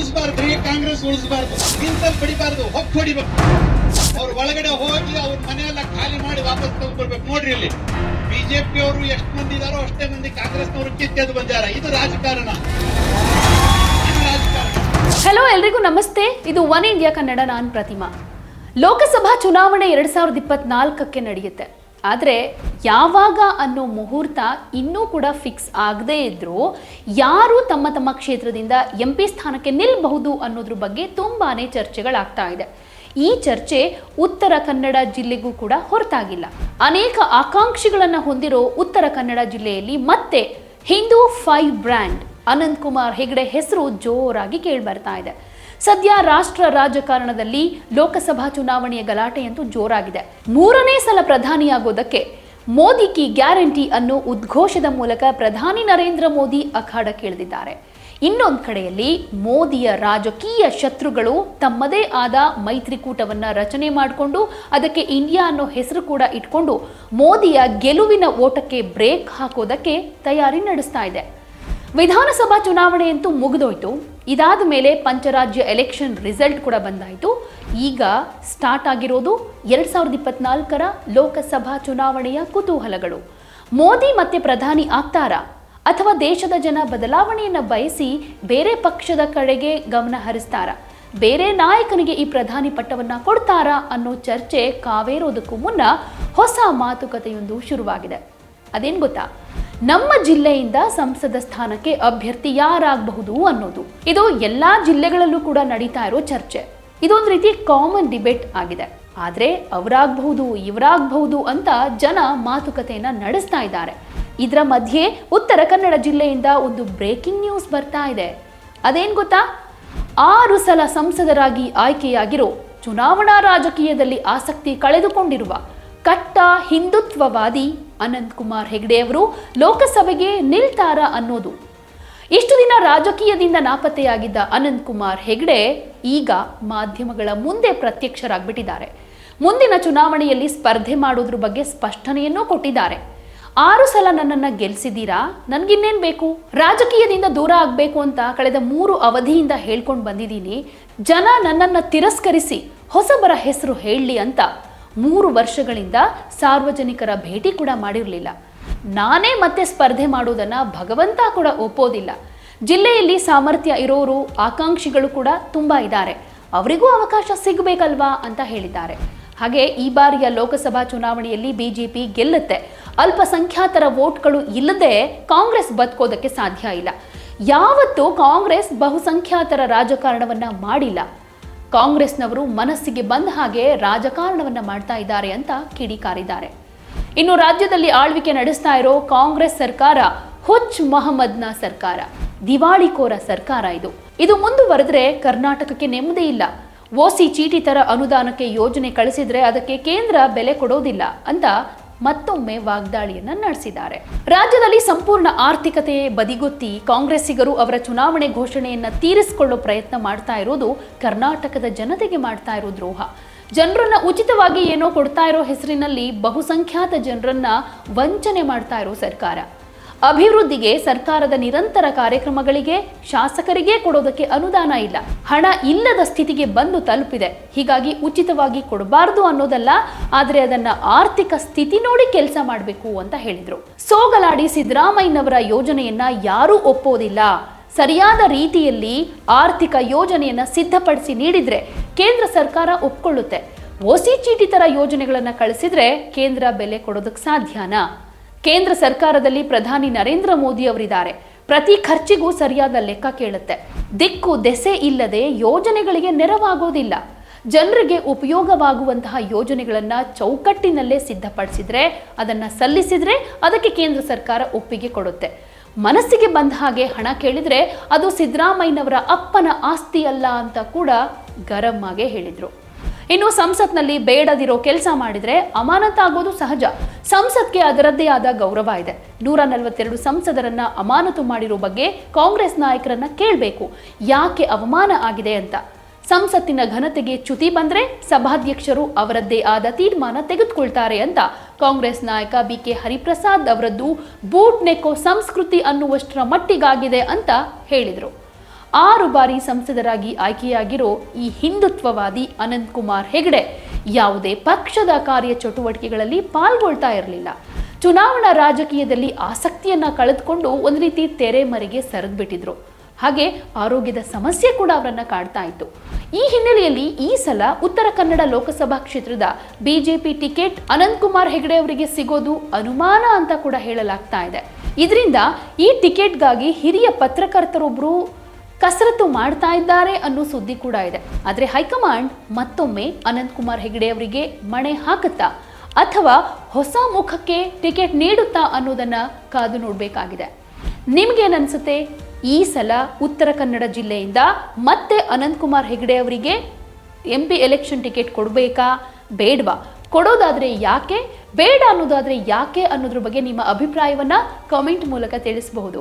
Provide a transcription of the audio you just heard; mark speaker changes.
Speaker 1: ಉಳಿಸಬಾರ್ದ್ರಿ ಕಾಂಗ್ರೆಸ್ ಉಳಿಸಬಾರ್ದು ನಿಂತಲ್ಲಿ ಬಡಿಬಾರ್ದು ಹೊಕ್ಕ ಹೊಡಿಬೇಕು. ಅವ್ರ ಒಳಗಡೆ ಹೋಗಿ ಅವ್ರ ಮನೆಯೆಲ್ಲ ಖಾಲಿ ಮಾಡಿ ವಾಪಸ್ ತಗೊಂಡ್ಬರ್ಬೇಕು ನೋಡ್ರಿ ಇಲ್ಲಿ ಬಿಜೆಪಿ ಅವರು ಎಷ್ಟು ಮಂದಿ ಇದಾರೋ ಅಷ್ಟೇ ಮಂದಿ ಕಾಂಗ್ರೆಸ್ನವರು ಕಿತ್ತೆದ್ದು ಬಂದಾರ ಇದು ರಾಜಕಾರಣ.
Speaker 2: ಹೆಲೋ ಎಲ್ರಿಗೂ ನಮಸ್ತೆ. ಇದು ಒನ್ ಇಂಡಿಯಾ ಕನ್ನಡ ನಾನ್ ಪ್ರತಿಮಾ. ಲೋಕಸಭಾ ಚುನಾವಣೆ ಎರಡ್ ಸಾವಿರದ ಇಪ್ಪತ್ನಾಲ್ಕಕ್ಕೆ ನಡೆಯುತ್ತೆ. ಆದರೆ ಯಾವಾಗ ಅನ್ನೋ ಮುಹೂರ್ತ ಇನ್ನೂ ಕೂಡ ಫಿಕ್ಸ್ ಆಗದೇ ಇದ್ದರೂ ಯಾರು ತಮ್ಮ ತಮ್ಮ ಕ್ಷೇತ್ರದಿಂದ ಎಂ ಪಿ ಸ್ಥಾನಕ್ಕೆ ನಿಲ್ಲಬಹುದು ಅನ್ನೋದ್ರ ಬಗ್ಗೆ ತುಂಬಾ ಚರ್ಚೆಗಳಾಗ್ತಾ ಇದೆ. ಈ ಚರ್ಚೆ ಉತ್ತರ ಕನ್ನಡ ಜಿಲ್ಲೆಗೂ ಕೂಡ ಹೊರತಾಗಿಲ್ಲ. ಅನೇಕ ಆಕಾಂಕ್ಷಿಗಳನ್ನು ಹೊಂದಿರೋ ಉತ್ತರ ಕನ್ನಡ ಜಿಲ್ಲೆಯಲ್ಲಿ ಮತ್ತೆ ಹಿಂದೂ ಫೈವ್ ಬ್ರ್ಯಾಂಡ್ ಅನಂತ್ ಕುಮಾರ್ ಹೆಗಡೆ ಹೆಸರು ಜೋರಾಗಿ ಕೇಳಿ ಬರ್ತಾ ಇದೆ. ಸದ್ಯ ರಾಷ್ಟ್ರ ರಾಜಕಾರಣದಲ್ಲಿ ಲೋಕಸಭಾ ಚುನಾವಣೆಯ ಗಲಾಟೆಯಂತೂ ಜೋರಾಗಿದೆ. ಮೂರನೇ ಸಲ ಪ್ರಧಾನಿಯಾಗೋದಕ್ಕೆ ಮೋದಿ ಕಿ ಗ್ಯಾರಂಟಿ ಅನ್ನೋ ಉದ್ಘೋಷದ ಮೂಲಕ ಪ್ರಧಾನಿ ನರೇಂದ್ರ ಮೋದಿ ಅಖಾಡಕ್ಕಿಳಿದಿದ್ದಾರೆ ಇನ್ನೊಂದು ಕಡೆಯಲ್ಲಿ ಮೋದಿಯ ರಾಜಕೀಯ ಶತ್ರುಗಳು ತಮ್ಮದೇ ಆದ ಮೈತ್ರಿಕೂಟವನ್ನ ರಚನೆ ಮಾಡಿಕೊಂಡು, ಅದಕ್ಕೆ ಇಂಡಿಯಾ ಅನ್ನೋ ಹೆಸರು ಕೂಡ ಇಟ್ಕೊಂಡು ಮೋದಿಯ ಗೆಲುವಿನ ಓಟಕ್ಕೆ ಬ್ರೇಕ್ ಹಾಕೋದಕ್ಕೆ ತಯಾರಿ ನಡೆಸ್ತಾ ಇದೆ. ವಿಧಾನಸಭಾ ಚುನಾವಣೆಯಂತೂ ಮುಗಿದೋಯ್ತು. ಇದಾದ ಮೇಲೆ ಪಂಚರಾಜ್ಯ ಎಲೆಕ್ಷನ್ ರಿಸಲ್ಟ್ ಕೂಡ ಬಂದಾಯಿತು. ಈಗ ಸ್ಟಾರ್ಟ್ ಆಗಿರೋದು ಎರಡ್ ಸಾವಿರದ ಇಪ್ಪತ್ನಾಲ್ಕರ ಲೋಕಸಭಾ ಚುನಾವಣೆಯ ಕುತೂಹಲಗಳು. ಮೋದಿ ಮತ್ತೆ ಪ್ರಧಾನಿ ಆಗ್ತಾರಾ? ಅಥವಾ ದೇಶದ ಜನ ಬದಲಾವಣೆಯನ್ನು ಬಯಸಿ ಬೇರೆ ಪಕ್ಷದ ಕಡೆಗೆ ಗಮನ ಹರಿಸ್ತಾರ? ಬೇರೆ ನಾಯಕನಿಗೆ ಈ ಪ್ರಧಾನಿ ಪಟ್ಟವನ್ನ ಕೊಡ್ತಾರಾ ಅನ್ನೋ ಚರ್ಚೆ ಕಾವೇರೋದಕ್ಕೂ ಮುನ್ನ ಹೊಸ ಮಾತುಕತೆಯೊಂದು ಶುರುವಾಗಿದೆ. ಅದೇನು ಗೊತ್ತಾ? ನಮ್ಮ ಜಿಲ್ಲೆಯಿಂದ ಸಂಸದ ಸ್ಥಾನಕ್ಕೆ ಅಭ್ಯರ್ಥಿ ಯಾರಾಗಬಹುದು ಅನ್ನೋದು. ಇದು ಎಲ್ಲಾ ಜಿಲ್ಲೆಗಳಲ್ಲೂ ಕೂಡ ನಡೀತಾ ಇರೋ ಚರ್ಚೆ. ಇದೊಂದು ರೀತಿ ಕಾಮನ್ ಡಿಬೇಟ್ ಆಗಿದೆ. ಆದ್ರೆ ಅವರಾಗಬಹುದು, ಇವರಾಗಬಹುದು ಅಂತ ಜನ ಮಾತುಕತೆಯನ್ನ ನಡೆಸ್ತಾ ಇದ್ದಾರೆ. ಇದರ ಮಧ್ಯೆ ಉತ್ತರ ಕನ್ನಡ ಜಿಲ್ಲೆಯಿಂದ ಒಂದು ಬ್ರೇಕಿಂಗ್ ನ್ಯೂಸ್ ಬರ್ತಾ ಇದೆ. ಅದೇನ್ ಗೊತ್ತಾ? ಆರು ಸಲ ಸಂಸದರಾಗಿ ಆಯ್ಕೆಯಾಗಿರೋ ಚುನಾವಣಾ ರಾಜಕೀಯದಲ್ಲಿ ಆಸಕ್ತಿ ಕಳೆದುಕೊಂಡಿರುವ ಕಟ್ಟ ಹಿಂದುತ್ವವಾದಿ ಅನಂತ್ ಕುಮಾರ್ ಹೆಗ್ಡೆಯವರು ಲೋಕಸಭೆಗೆ ನಿಲ್ತಾರಾ ಅನ್ನೋದು. ಇಷ್ಟು ದಿನ ರಾಜಕೀಯದಿಂದ ನಾಪತ್ತೆಯಾಗಿದ್ದ ಅನಂತ್ ಕುಮಾರ್ ಹೆಗ್ಡೆ ಈಗ ಮಾಧ್ಯಮಗಳ ಮುಂದೆ ಪ್ರತ್ಯಕ್ಷರಾಗ್ಬಿಟ್ಟಿದ್ದಾರೆ. ಮುಂದಿನ ಚುನಾವಣೆಯಲ್ಲಿ ಸ್ಪರ್ಧೆ ಮಾಡೋದ್ರ ಬಗ್ಗೆ ಸ್ಪಷ್ಟನೆಯನ್ನೂ ಕೊಟ್ಟಿದ್ದಾರೆ. ಆರು ಸಲ ನನ್ನನ್ನ ಗೆಲ್ಸಿದ್ದೀರಾ? ನನ್ಗಿನ್ನೇನ್ ಬೇಕು? ರಾಜಕೀಯದಿಂದ ದೂರ ಆಗ್ಬೇಕು ಅಂತ ಕಳೆದ ಮೂರು ಅವಧಿಯಿಂದ ಹೇಳ್ಕೊಂಡು ಬಂದಿದ್ದೀನಿ. ಜನ ನನ್ನನ್ನ ತಿರಸ್ಕರಿಸಿ ಹೊಸಬರ ಹೆಸರು ಹೇಳಲಿ ಅಂತ ಮೂರು ವರ್ಷಗಳಿಂದ ಸಾರ್ವಜನಿಕರ ಭೇಟಿ ಕೂಡ ಮಾಡಿರಲಿಲ್ಲ. ನಾನೇ ಮತ್ತೆ ಸ್ಪರ್ಧೆ ಮಾಡೋದನ್ನ ಭಗವಂತ ಕೂಡ ಒಪ್ಪೋದಿಲ್ಲ. ಜಿಲ್ಲೆಯಲ್ಲಿ ಸಾಮರ್ಥ್ಯ ಇರೋರು, ಆಕಾಂಕ್ಷಿಗಳು ಕೂಡ ತುಂಬಾ ಇದ್ದಾರೆ. ಅವರಿಗೂ ಅವಕಾಶ ಸಿಗಬೇಕಲ್ವಾ ಅಂತ ಹೇಳಿದ್ದಾರೆ. ಹಾಗೆ ಈ ಬಾರಿಯ ಲೋಕಸಭಾ ಚುನಾವಣೆಯಲ್ಲಿ ಬಿಜೆಪಿ ಗೆಲ್ಲುತ್ತೆ. ಅಲ್ಪಸಂಖ್ಯಾತರ ವೋಟ್ಗಳು ಇಲ್ಲದೆ ಕಾಂಗ್ರೆಸ್ ಬದುಕೋದಕ್ಕೆ ಸಾಧ್ಯ ಇಲ್ಲ. ಯಾವತ್ತೂ ಕಾಂಗ್ರೆಸ್ ಬಹುಸಂಖ್ಯಾತರ ರಾಜಕಾರಣವನ್ನ ಮಾಡಿಲ್ಲ. ಕಾಂಗ್ರೆಸ್ನವರು ಮನಸ್ಸಿಗೆ ಬಂದ ಹಾಗೆ ರಾಜಕಾರಣವನ್ನ ಮಾಡ್ತಾ ಇದ್ದಾರೆ ಅಂತ ಕಿಡಿಕಾರಿದ್ದಾರೆ. ಇನ್ನು ರಾಜ್ಯದಲ್ಲಿ ಆಳ್ವಿಕೆ ನಡೆಸ್ತಾ ಇರೋ ಕಾಂಗ್ರೆಸ್ ಸರ್ಕಾರ, ಹುಚ್ ಮೊಹಮ್ಮದ್ನ ಸರ್ಕಾರ ದಿವಾಳಿಕೋರ ಸರ್ಕಾರ ಇದು. ಇದು ಮುಂದುವರೆದ್ರೆ ಕರ್ನಾಟಕಕ್ಕೆ ನೆಮ್ಮದಿ ಇಲ್ಲ. ಓಸಿ ಚೀಟಿ ತರ ಅನುದಾನಕ್ಕೆ ಯೋಜನೆ ಕಳಿಸಿದ್ರೆ ಅದಕ್ಕೆ ಕೇಂದ್ರ ಬೆಲೆ ಕೊಡೋದಿಲ್ಲ ಅಂತ ಮತ್ತೊಮ್ಮೆ ವಾಗ್ದಾಳಿಯನ್ನ ನಡೆಸಿದ್ದಾರೆ. ರಾಜ್ಯದಲ್ಲಿ ಸಂಪೂರ್ಣ ಆರ್ಥಿಕತೆ ಬದಿಗೊತ್ತಿ ಕಾಂಗ್ರೆಸ್ಸಿಗರು ಅವರ ಚುನಾವಣೆ ಘೋಷಣೆಯನ್ನ ತೀರಿಸಿಕೊಳ್ಳೋ ಪ್ರಯತ್ನ ಮಾಡ್ತಾ ಇರೋದು ಕರ್ನಾಟಕದ ಜನತೆಗೆ ಮಾಡ್ತಾ ಇರೋ ದ್ರೋಹ. ಜನರನ್ನ ಉಚಿತವಾಗಿ ಏನೋ ಕೊಡ್ತಾ ಇರೋ ಹೆಸರಿನಲ್ಲಿ ಬಹುಸಂಖ್ಯಾತ ಜನರನ್ನ ವಂಚನೆ ಮಾಡ್ತಾ ಇರೋ ಸರ್ಕಾರ. ಅಭಿವೃದ್ಧಿಗೆ ಸರ್ಕಾರದ ನಿರಂತರ ಕಾರ್ಯಕ್ರಮಗಳಿಗೆ ಶಾಸಕರಿಗೆ ಕೊಡೋದಕ್ಕೆ ಅನುದಾನ ಇಲ್ಲ. ಹಣ ಇಲ್ಲದ ಸ್ಥಿತಿಗೆ ಬಂದು ತಲುಪಿದೆ. ಹೀಗಾಗಿ ಉಚಿತವಾಗಿ ಕೊಡಬಾರದು ಅನ್ನೋದಲ್ಲ, ಆದರೆ ಅದನ್ನ ಆರ್ಥಿಕ ಸ್ಥಿತಿ ನೋಡಿ ಕೆಲಸ ಮಾಡಬೇಕು ಅಂತ ಹೇಳಿದ್ರು. ಸೋಗಲಾಡಿ ಸಿದ್ದರಾಮಯ್ಯನವರ ಯೋಜನೆಯನ್ನ ಯಾರೂ ಒಪ್ಪೋದಿಲ್ಲ. ಸರಿಯಾದ ರೀತಿಯಲ್ಲಿ ಆರ್ಥಿಕ ಯೋಜನೆಯನ್ನ ಸಿದ್ಧಪಡಿಸಿ ನೀಡಿದ್ರೆ ಕೇಂದ್ರ ಸರ್ಕಾರ ಒಪ್ಕೊಳ್ಳುತ್ತೆ. ಓಸಿ ಚೀಟಿ ತರ ಯೋಜನೆಗಳನ್ನ ಕಳಿಸಿದ್ರೆ ಕೇಂದ್ರ ಬೆಲೆ ಕೊಡೋದಕ್ಕೆ ಸಾಧ್ಯನಾ? ಕೇಂದ್ರ ಸರ್ಕಾರದಲ್ಲಿ ಪ್ರಧಾನಿ ನರೇಂದ್ರ ಮೋದಿ ಅವರಿದ್ದಾರೆ. ಪ್ರತಿ ಖರ್ಚಿಗೂ ಸರಿಯಾದ ಲೆಕ್ಕ ಕೇಳುತ್ತೆ. ದಿಕ್ಕು ದೆಸೆ ಇಲ್ಲದೆ ಯೋಜನೆಗಳಿಗೆ ನೆರವಾಗೋದಿಲ್ಲ. ಜನರಿಗೆ ಉಪಯೋಗವಾಗುವಂತಹ ಯೋಜನೆಗಳನ್ನು ಚೌಕಟ್ಟಿನಲ್ಲೇ ಸಿದ್ಧಪಡಿಸಿದ್ರೆ, ಅದನ್ನ ಸಲ್ಲಿಸಿದ್ರೆ ಅದಕ್ಕೆ ಕೇಂದ್ರ ಸರ್ಕಾರ ಒಪ್ಪಿಗೆ ಕೊಡುತ್ತೆ. ಮನಸ್ಸಿಗೆ ಬಂದ ಹಾಗೆ ಹಣ ಕೇಳಿದರೆ ಅದು ಸಿದ್ದರಾಮಯ್ಯನವರ ಅಪ್ಪನ ಆಸ್ತಿ ಅಲ್ಲ ಅಂತ ಕೂಡ ಗರಂ ಆಗೇ ಹೇಳಿದ್ರು. ಇನ್ನು ಸಂಸತ್ನಲ್ಲಿ ಬೇಡದಿರೋ ಕೆಲಸ ಮಾಡಿದ್ರೆ ಅಮಾನತಾಗೋದು ಸಹಜ. ಸಂಸತ್ಗೆ ಅದರದ್ದೇ ಆದ ಗೌರವ ಇದೆ. ನೂರ ನಲವತ್ತೆರಡು ಸಂಸದರನ್ನ ಅಮಾನತು ಮಾಡಿರೋ ಬಗ್ಗೆ ಕಾಂಗ್ರೆಸ್ ನಾಯಕರನ್ನ ಕೇಳಬೇಕು. ಯಾಕೆ ಅವಮಾನ ಆಗಿದೆ ಅಂತ? ಸಂಸತ್ತಿನ ಘನತೆಗೆ ಚ್ಯುತಿ ಬಂದ್ರೆ ಸಭಾಧ್ಯಕ್ಷರು ಅವರದ್ದೇ ಆದ ತೀರ್ಮಾನ ತೆಗೆದುಕೊಳ್ತಾರೆ ಅಂತ ಕಾಂಗ್ರೆಸ್ ನಾಯಕ ಬಿ ಕೆ ಹರಿಪ್ರಸಾದ್ ಅವರದ್ದು ಬೂಟ್ ನೆಕ್ಕೋ ಸಂಸ್ಕೃತಿ ಅನ್ನುವಷ್ಟರ ಮಟ್ಟಿಗಾಗಿದೆ ಅಂತ ಹೇಳಿದರು. ಆರು ಬಾರಿ ಸಂಸದರಾಗಿ ಆಯ್ಕೆಯಾಗಿರೋ ಈ ಹಿಂದುತ್ವವಾದಿ ಅನಂತ್ ಕುಮಾರ್ ಹೆಗಡೆ ಯಾವುದೇ ಪಕ್ಷದ ಕಾರ್ಯ ಚಟುವಟಿಕೆಗಳಲ್ಲಿ ಪಾಲ್ಗೊಳ್ತಾ ಇರಲಿಲ್ಲ. ಚುನಾವಣಾ ರಾಜಕೀಯದಲ್ಲಿ ಆಸಕ್ತಿಯನ್ನ ಕಳೆದುಕೊಂಡು ಒಂದು ರೀತಿ ತೆರೆಮರೆಗೆ ಸರಿದ್ಬಿಟ್ಟಿದ್ರು. ಹಾಗೆ ಆರೋಗ್ಯದ ಸಮಸ್ಯೆ ಕೂಡ ಅವರನ್ನ ಕಾಡ್ತಾ ಇತ್ತು. ಈ ಹಿನ್ನೆಲೆಯಲ್ಲಿ ಈ ಸಲ ಉತ್ತರ ಕನ್ನಡ ಲೋಕಸಭಾ ಕ್ಷೇತ್ರದ ಬಿಜೆಪಿ ಟಿಕೆಟ್ ಅನಂತ್ ಕುಮಾರ್ ಹೆಗಡೆ ಅವರಿಗೆ ಸಿಗೋದು ಅನುಮಾನ ಅಂತ ಕೂಡ ಹೇಳಲಾಗ್ತಾ ಇದೆ. ಇದರಿಂದ ಈ ಟಿಕೆಟ್ಗಾಗಿ ಹಿರಿಯ ಪತ್ರಕರ್ತರೊಬ್ಬರು ಕಸರತ್ತು ಮಾಡ್ತಾ ಇದ್ದಾರೆ ಅನ್ನೋ ಸುದ್ದಿ ಕೂಡ ಇದೆ. ಆದರೆ ಹೈಕಮಾಂಡ್ ಮತ್ತೊಮ್ಮೆ ಅನಂತ್ ಕುಮಾರ್ ಹೆಗಡೆ ಅವರಿಗೆ ಮಣೆ ಹಾಕುತ್ತಾ ಅಥವಾ ಹೊಸ ಮುಖಕ್ಕೆ ಟಿಕೆಟ್ ನೀಡುತ್ತಾ ಅನ್ನೋದನ್ನ ಕಾದು ನೋಡಬೇಕಾಗಿದೆ. ನಿಮ್ಗೇನನ್ಸುತ್ತೆ ಈ ಸಲ ಉತ್ತರ ಕನ್ನಡ ಜಿಲ್ಲೆಯಿಂದ ಮತ್ತೆ ಅನಂತ್ ಕುಮಾರ್ ಹೆಗಡೆ ಅವರಿಗೆ ಎಂ ಪಿ ಎಲೆಕ್ಷನ್ ಟಿಕೆಟ್ ಕೊಡಬೇಕಾ? ಬೇಡವಾ? ಕೊಡೋದಾದ್ರೆ ಯಾಕೆ? ಬೇಡ ಅನ್ನೋದಾದ್ರೆ ಯಾಕೆ ಅನ್ನೋದ್ರ ಬಗ್ಗೆ ನಿಮ್ಮ ಅಭಿಪ್ರಾಯವನ್ನ ಕಾಮೆಂಟ್ ಮೂಲಕ ತಿಳಿಸಬಹುದು.